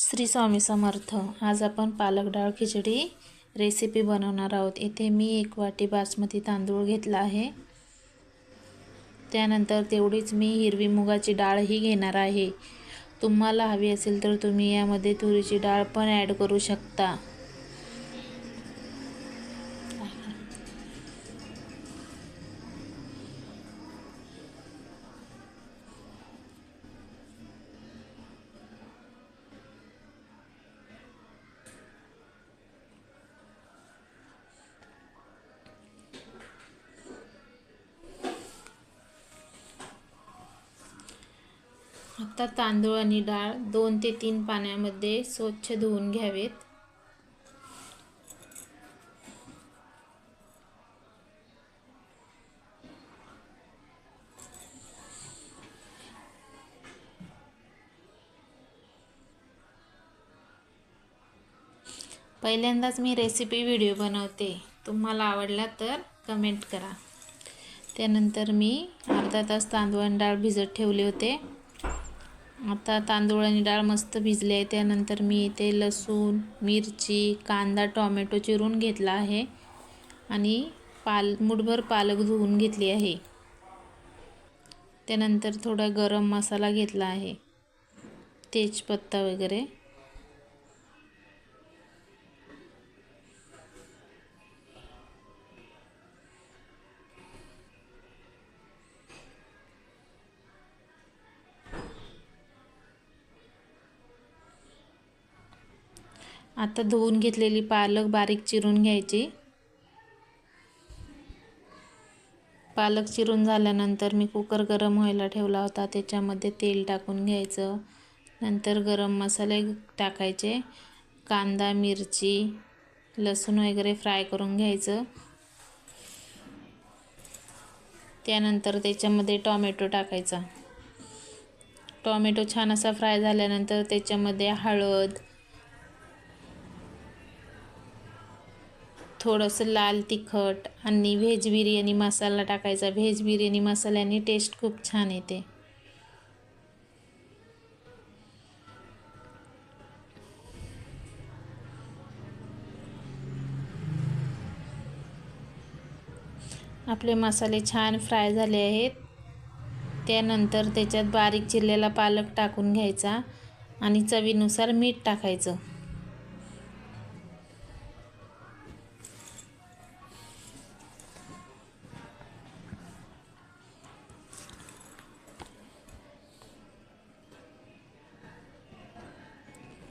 श्री स्वामी समर्थ. आज आपण पालक डाळ खिचडी रेसिपी बनवणार आहोत. इथे मी एक वाटी बासमती तांदूळ घेतला आहे. त्यानंतर तेवढीच मी हिरवी मुगाची डाळही घेणार आहे. तुम्हाला हवी असेल तर तुम्ही यामध्ये तुरीची डाळ पण ॲड करू शकता. आता तांदूळ आणि डाळ दोन ते तीन पाण्यामध्ये स्वच्छ धुवून घ्यावेत. पहिल्यांदाच मी रेसिपी व्हिडिओ बनवते. तुम्हाला आवडला तर कमेंट करा. त्यानंतर मी अर्धा तास तांदूळ आणि डाळ भिजत ठेवले होते. आता तांदूळ आणि डाळ मस्त भिजले आहे. त्यानंतर मी इथे लसूण मिरची कांदा टॉमॅटो चिरून घेतला आहे. आणि पाल मुठभर पालक धुवून घेतली आहे. त्यानंतर थोडा गरम मसाला घेतला आहे. तेजपत्ता वगैरे. आता धुवून घेतलेली पालक बारीक चिरून घ्यायची. पालक चिरून झाल्यानंतर मी कुकर गरम व्हायला ठेवला होता. त्याच्यामध्ये तेल टाकून घ्यायचं. नंतर गरम मसाले टाकायचे. कांदा मिरची लसूण वगैरे फ्राय करून घ्यायचं. त्यानंतर त्याच्यामध्ये टॉमॅटो टाकायचा. टॉमॅटो छान असा फ्राय झाल्यानंतर त्याच्यामध्ये हळद थोडंसं लाल तिखट आणि व्हेज बिर्याणी मसाला टाकायचा. व्हेज बिर्याणी मसाल्याने टेस्ट खूप छान येते. आपले मसाले छान फ्राय झाले आहेत. त्यानंतर त्याच्यात बारीक चिरलेला पालक टाकून घ्यायचा आणि चवीनुसार मीठ टाकायचं.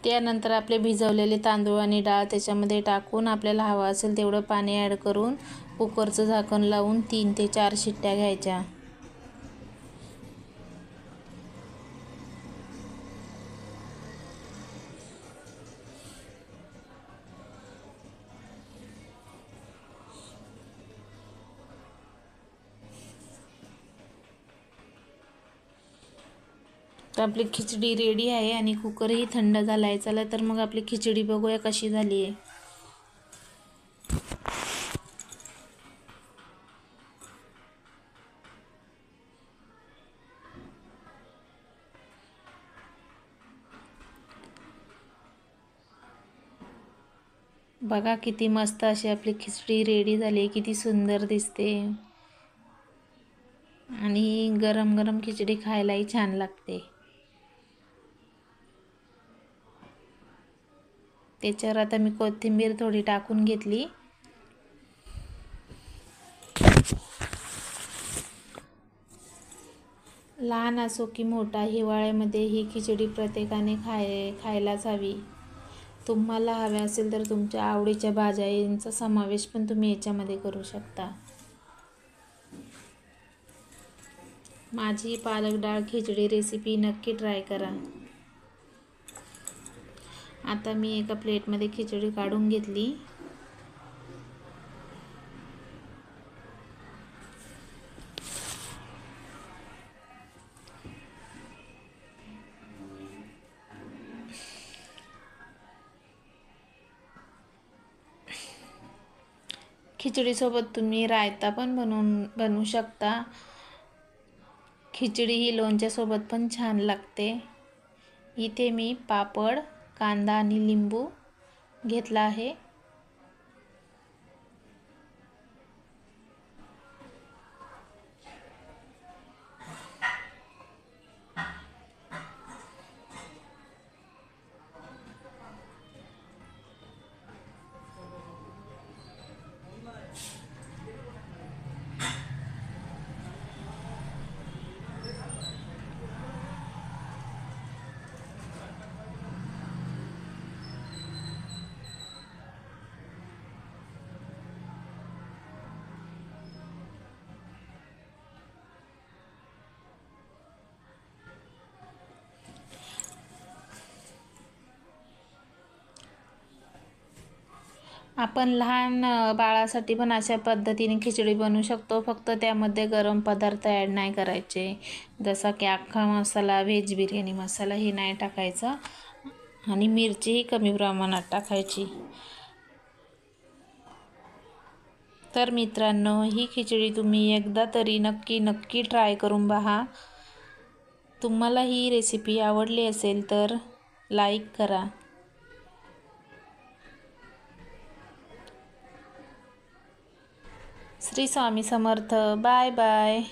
त्यानंतर आपले भिजवलेले तांदूळ आणि डाळ त्याच्यामध्ये टाकून आपल्याला हवं असेल तेवढं पाणी ॲड करून कुकरचं झाकण लावून तीन ते चार शिट्ट्या घ्यायच्या. तर आपली खिचडी रेडी आहे आणि कुकरही थंड झाला आहे चला तर मग आपली खिचडी बघूया कशी झाली आहे. बघा किती मस्त अशी आपली खिचडी रेडी झाली किती सुंदर दिसते. आणि गरम गरम खिचडी खायलाही छान लागते. त्याच्यावर आता मी कोथिंबीर थोडी टाकून घेतली. लहान असो की मोठा हिवाळ्यामध्ये ही खिचडी प्रत्येकाने खाय खायलाच हवी. तुम्हाला हव्या असेल तर तुमच्या आवडीच्या भाज्या यांचा समावेश पण तुम्ही याच्यामध्ये करू शकता. माझी पालक डाळ खिचडी रेसिपी नक्की ट्राय करा. आता मी एका प्लेटमध्ये खिचडी काढून घेतली. खिचडीसोबत तुम्ही रायता पण बनवून बनवू शकता. खिचडी ही लोणच्यासोबत पण छान लागते. इथे मी पापड कांदा आणि लिंबू घेतला आहे. आपण लहान बाळासाठी पण अशा पद्धतीने खिचडी बनवू शकतो. फक्त त्यामध्ये गरम पदार्थ ॲड नाही करायचे. जसा की अख्खा मसाला व्हेज बिर्याणी मसाला हे नाही टाकायचा. आणि मिरचीही कमी प्रमाणात टाकायची. तर मित्रांनो ही खिचडी तुम्ही एकदा तरी नक्की नक्की ट्राय करून पहा तुम्हाला ही रेसिपी आवडली असेल तर लाईक करा. श्री स्वामी समर्थ. Bye bye.